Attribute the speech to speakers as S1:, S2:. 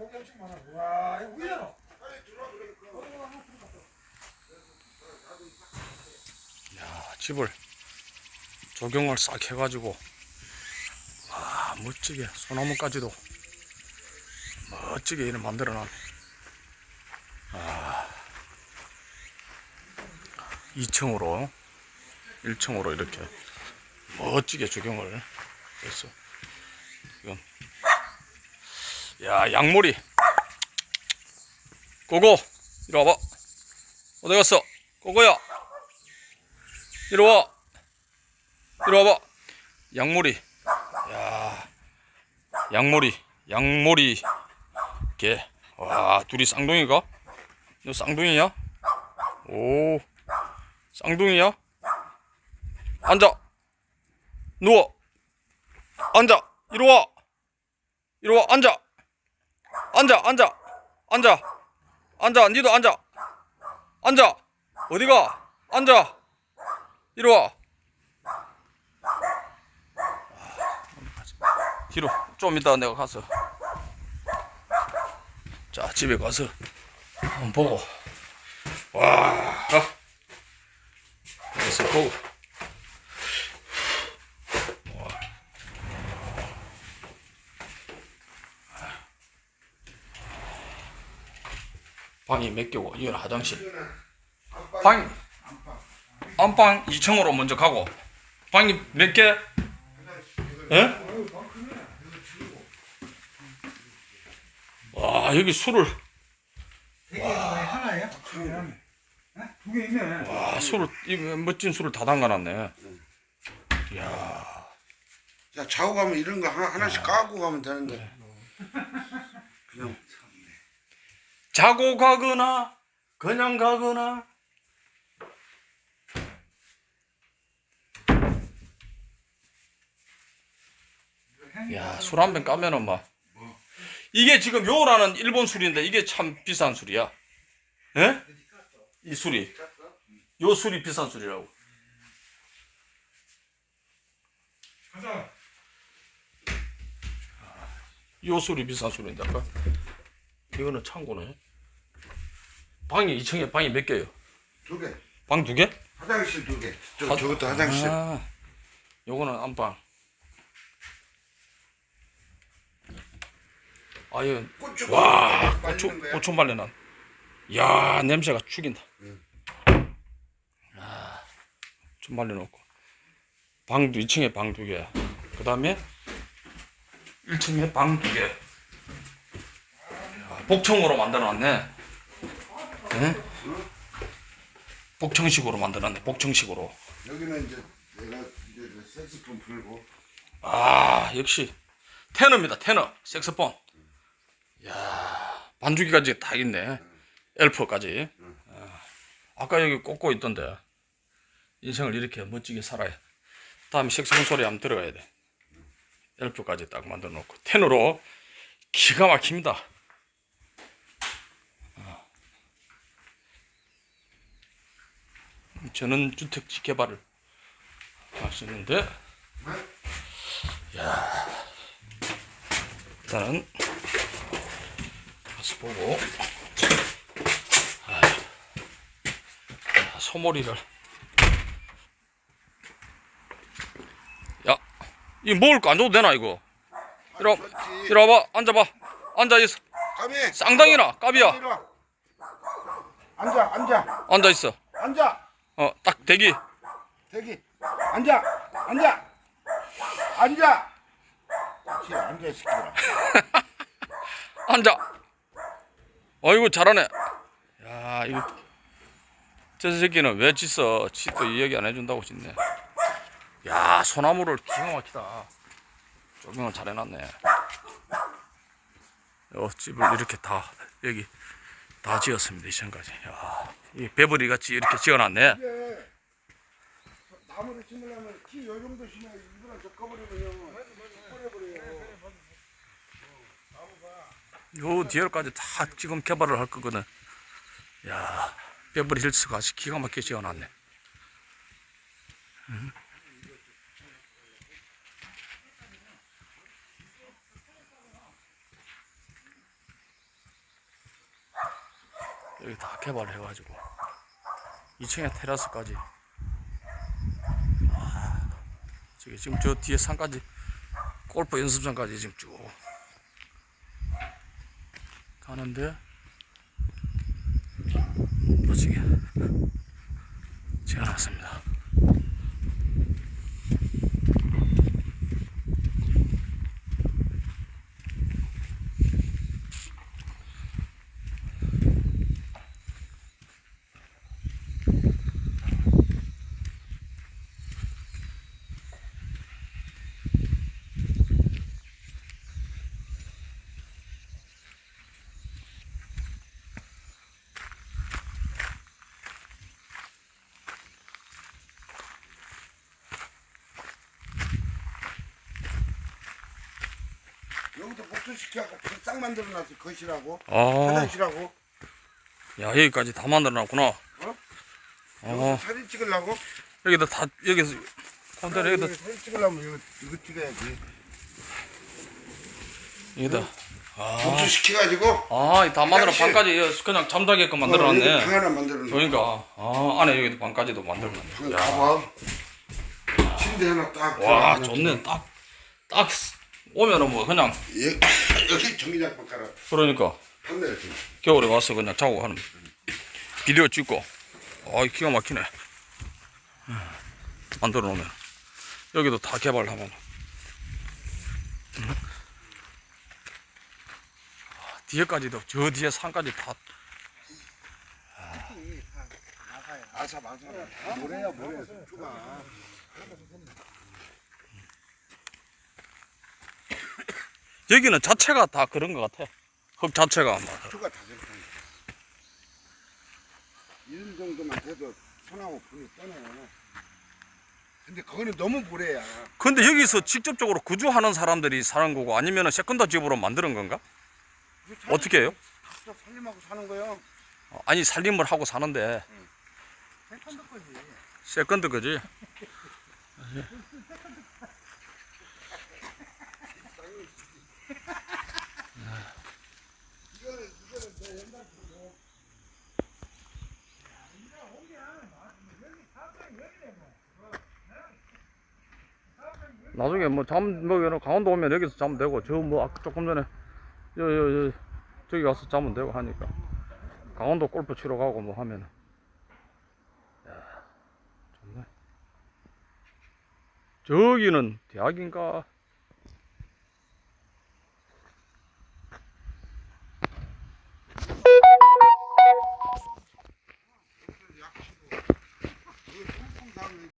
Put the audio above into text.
S1: 고기 엄청 많아. 와, 이거 위에로.
S2: 야, 집을 조경을 싹 해가지고 와 멋지게 소나무까지도 멋지게 이렇게 만들어놨네. 아, 2층으로 1층으로 이렇게 멋지게 조경을 했어. 지금 야 양모리 고고 이리 와봐 어디 갔어 고고야 이리 와. 이리 와봐. 양모리. 야. 양모리. 양모리. 개. 와, 둘이 쌍둥이가? 너 쌍둥이냐? 오. 쌍둥이야? 앉아. 누워. 앉아. 이리 와. 이리 와. 앉아. 앉아. 앉아. 앉아. 앉아. 니도 앉아. 앉아. 어디가? 앉아. 이리 와. 뒤로 좀 이따 내가 가서 자 집에 가서 한번 보고 와 그래서 보고 방이 몇 개고 이건 화장실 방 안방 2층으로 먼저 가고 방이 몇 개? 예? 와 여기 술을
S1: 되게 하나야? 두 개, 하나. 어? 두개 있네.
S2: 와 술을 이 멋진 술을 다 담가놨네. 이야
S3: 야 자고 가면 이런 거 하나, 하나씩 까고 가면 되는데 그냥
S2: 자고 가거나 그냥 가거나 야 술 한 병 까면은 막 이게 지금 요라는 일본 술인데 이게 참 비싼 술이야. 예? 이 술이 요 술이 비싼 술이라고.
S1: 가자.
S2: 요 술이 비싼 술인데 아까 이거는 창고네. 방이 2층에 방이 몇 개요?
S3: 두 개
S2: 방 두 개?
S3: 화장실 두 개 저,
S2: 화-
S3: 저것도 화장실
S2: 아, 요거는 안방. 아유,
S3: 고추
S2: 와, 고추,
S3: 있는 거야?
S2: 고추 말려난. 야, 냄새가 죽인다.
S3: 응.
S2: 아, 좀 말려놓고. 방도 2층에 방 두 개. 그 다음에 1층에 방 두 개. 야, 복층으로 만들어놨네. 응? 복층식으로 만들어놨네. 복층식으로.
S3: 여기는 이제 내가 이제 그 색소폰 풀고.
S2: 아 역시. 테너입니다 테너. 색소폰. 야 반주기까지 다 있네. 엘프까지. 아, 아까 여기 꽂고 있던데. 인생을 이렇게 멋지게 살아야. 다음에 색소폰 소리 한번 들어가야 돼. 엘프까지 딱 만들어 놓고. 테너로 기가 막힙니다 저는 주택지 개발을 하시는데 일단은 가서 보고 아, 소머리를. 야이 먹을 거 안 줘도 되나 이거? 이리. 이리 와봐 앉아봐. 앉아있어 쌍당이나 까비야.
S3: 앉아 앉아.
S2: 앉아있어.
S3: 앉아
S2: 어 딱 대기
S3: 대기 앉아 앉아 앉아 그렇지 앉아 이 새끼들아
S2: 앉아. 어이구 잘하네. 야 이거 저 새끼는 왜 짖어? 지도 이야기 안 해준다고 짖네. 야 소나무를 기가 막히다. 조경을 잘 해놨네. 요 집을 이렇게 다 여기 다 지었습니다 이천까지. 야 이 배부리 같이 이렇게 지어놨네.
S3: 이게 나무를 심으려면 키요 정도 심어야 이거랑 저 꺼버리면 버려버려요
S2: 요 뒤에까지 다 지금 개발을 할 거거든. 야, 베버리 힐스가 아주 기가 막히게 지어놨네. 응? 여기 다 개발해가지고. 2층에 테라스까지. 아, 저기 지금 저 뒤에 산까지 골프 연습장까지 지금 쭉 가는데. 멋지게. 지어놨습니다.
S3: 여기도 복수시켜갖고 싹 만들어놨어 거실하고
S2: 아,
S3: 화장실하고
S2: 야 여기까지 다 만들어놨구나.
S3: 어?
S2: 어,
S3: 여기 사진 찍으려고
S2: 여기다 다 여기서 컨테이너 여기다
S3: 여기 사진 찍으려면 이거, 이거 찍어야지
S2: 여기다. 아,
S3: 복수시켜가지고
S2: 아, 다 만들어
S3: 화장실.
S2: 방까지 그냥 잠자게끔
S3: 어, 방
S2: 만들어놨네.
S3: 하나 만들어놨어
S2: 그러니까 아 안에 여기도 방까지도 만들어놨네.
S3: 그
S2: 야,
S3: 가봐 침대 하나
S2: 딱와
S3: 하나
S2: 좋네. 딱 딱 오면은 뭐 그냥
S3: 예, 여기 전기장판 깔아
S2: 그러니까.
S3: 판넬 좀
S2: 겨울에 와서 그냥 자고 하는 비디오 찍고. 아 기가 막히네. 만들어 놓으면. 여기도 다 개발하면. 음. 아, 뒤에까지도 저 뒤에 산까지 다.
S3: 아사 맞아 모래야 모래 수가
S2: 여기는 자체가 다 그런 것 같아. 흙 자체가 막
S3: 수가 다 저렇게 이런 정도만 돼도 손하고 불이 떠네. 근데 거기는 너무 모래야.
S2: 근데 여기서 직접적으로 구조하는 사람들이 사는 거고 아니면 세컨더 집으로 만드는 건가? 어떻게 해요?
S3: 각자 살림하고 사는 거요.
S2: 어, 아니 살림을 하고 사는데.
S1: 세컨드 거지.
S2: 세컨드 거지 나중에 뭐 잠, 뭐, 여기 강원도 오면 여기서 자면 되고, 저 뭐, 아까 조금 전에, 여, 여, 여, 저기 가서 자면 되고 하니까. 강원도 골프 치러 가고 뭐 하면은. 야, 좋네. 저기는 대학인가?